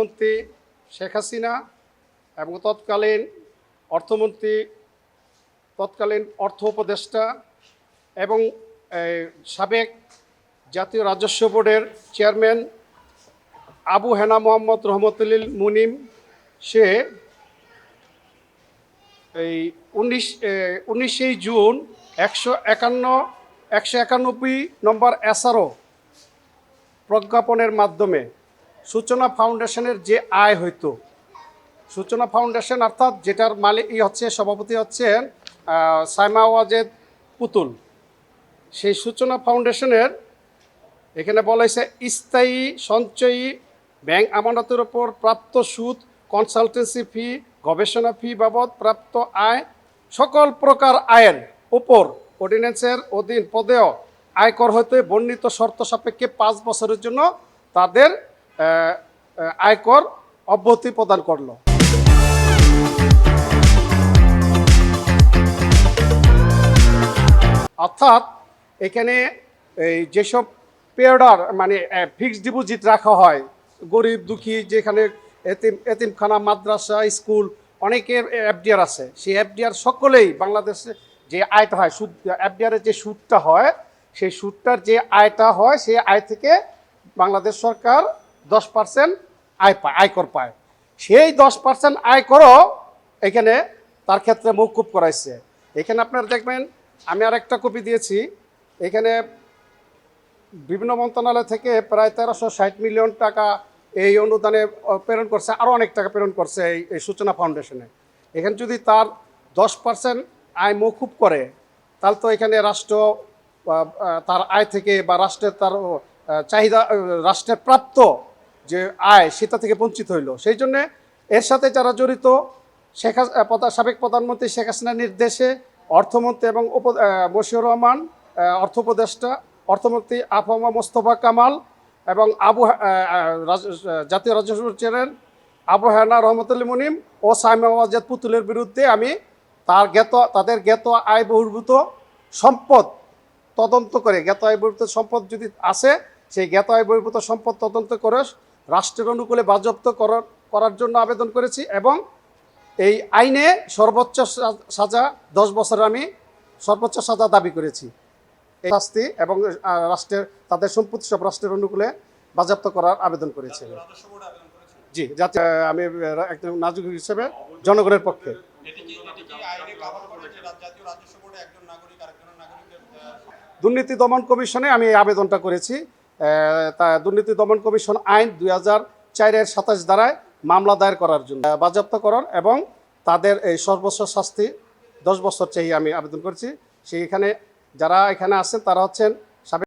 মন্ত্রী শেখ হাসিনা এবং তৎকালীন অর্থমন্ত্রী, তৎকালীন অর্থ উপদেষ্টা এবং সাবেক জাতীয় রাজস্ব বোর্ডের চেয়ারম্যান আবু হেনা মোহাম্মদ রহমতুল্লিল মুনিম, সে এই উনিশ উনিশে জুন একশো একান্ন, একশো একানব্বই নম্বর এসআরও প্রজ্ঞাপনের মাধ্যমে সূচনা ফাউন্ডেশনের যে আয় হইতো। সূচনা ফাউন্ডেশন অর্থাৎ যেটার মালিক ই হচ্ছে, সভাপতি হচ্ছেন সাইমা ওয়াজেদ পুতুল। সেই সূচনা ফাউন্ডেশনের এখানে বলা হয়েছে, স্থায়ী সঞ্চয়ী ব্যাংক আমানতের ওপর প্রাপ্ত সুদ, কনসালটেন্সি ফি, গবেষণা ফি বাবদ প্রাপ্ত আয়, সকল প্রকার আয়ের উপর অর্ডিন্যান্সের অধীন পদেও আয়কর হতে বর্ণিত শর্ত সাপেক্ষে পাঁচ বছরের জন্য তাদের আয়কর অব্যাহতি প্রদান করল। অর্থাৎ এখানে এই যেসব পেয়ার মানে ফিক্সড ডিপোজিট রাখা হয়, গরিব, দুঃখী, যেখানে এতিম, এতিমখানা, মাদ্রাসা, স্কুল, অনেকের এফডিআর আছে। সেই এফডিআর সকলেই বাংলাদেশে যে আয়টা হয়, সুদ এফডিআরের যে সুদটা হয়, সেই সুদটার যে আয়টা হয়, সেই আয় থেকে বাংলাদেশ সরকার দশ পার্সেন্ট আয় পায়, আয়কর পায়। সেই দশ পার্সেন্ট আয়করও এখানে তার ক্ষেত্রে মৌকুব করাইছে। এখানে আপনারা দেখবেন, আমি আর একটা কপি দিয়েছি। এখানে বিভিন্ন মন্ত্রণালয় থেকে প্রায় তেরোশো ষাট মিলিয়ন টাকা এই অনুদানে প্রেরণ করছে, আরও অনেক টাকা প্রেরণ করছে এই এই সূচনা ফাউন্ডেশনে। এখানে যদি তার দশ পার্সেন্ট আয় মৌকুব করে, তাহলে তো এখানে রাষ্ট্র তার আয় থেকে বা রাষ্ট্রের তার চাহিদা রাষ্ট্রের প্রাপ্ত যে আয় সেটা থেকে বঞ্চিত হইল। সেই জন্যে এর সাথে যারা জড়িত, শেখ সাবেক প্রধানমন্ত্রী শেখ হাসিনার নির্দেশে অর্থমন্ত্রী এবং উপ মশিউর রহমান অর্থ উপদেষ্টা, অর্থমন্ত্রী আফামা মোস্তফা কামাল এবং আবু জাতীয় রাজস্ব চেয়ারম্যান আবু হানা রহমতুল্লি মুনিম ও সাইমা ওয়াজেদ পুতুলের বিরুদ্ধে আমি তার জ্ঞাত, তাদের জ্ঞাত আয় বহির্ভূত সম্পদ তদন্ত করে, জ্ঞাত আয় বহির্ভূত সম্পদ যদি আসে, সেই জ্ঞাত আয় বহির্ভূত সম্পদ তদন্ত করে রাষ্ট্রের অনুকূলে বাজপ্ত করার জন্য আবেদন করেছি এবং এই আইনে সর্বোচ্চ সাজা, দশ বছর আমি সর্বোচ্চ সাজা দাবি করেছি। এই শাস্তি এবং রাষ্ট্রের, তাদের সম্পত্তি সব রাষ্ট্রের অনুকূলে বাজেয়াপ্ত করার আবেদন করেছি জি যাতে আমি একজন নাগরিক হিসেবে জনগণের পক্ষে। দুর্নীতি দমন কমিশনে আমি এই আবেদনটা করেছি। তা দুর্নীতি দমন কমিশন আইন দুই হাজার চারের সাতাশ দ্বারায় মামলা দায়ের করার জন্য বাজেয়াপ্তকরণ এবং তাদের এই সর্বোচ্চ শাস্তি দশ বছর চেয়ে আমি আবেদন করছি। সেইখানে যারা এখানে আছেন তারা হচ্ছেন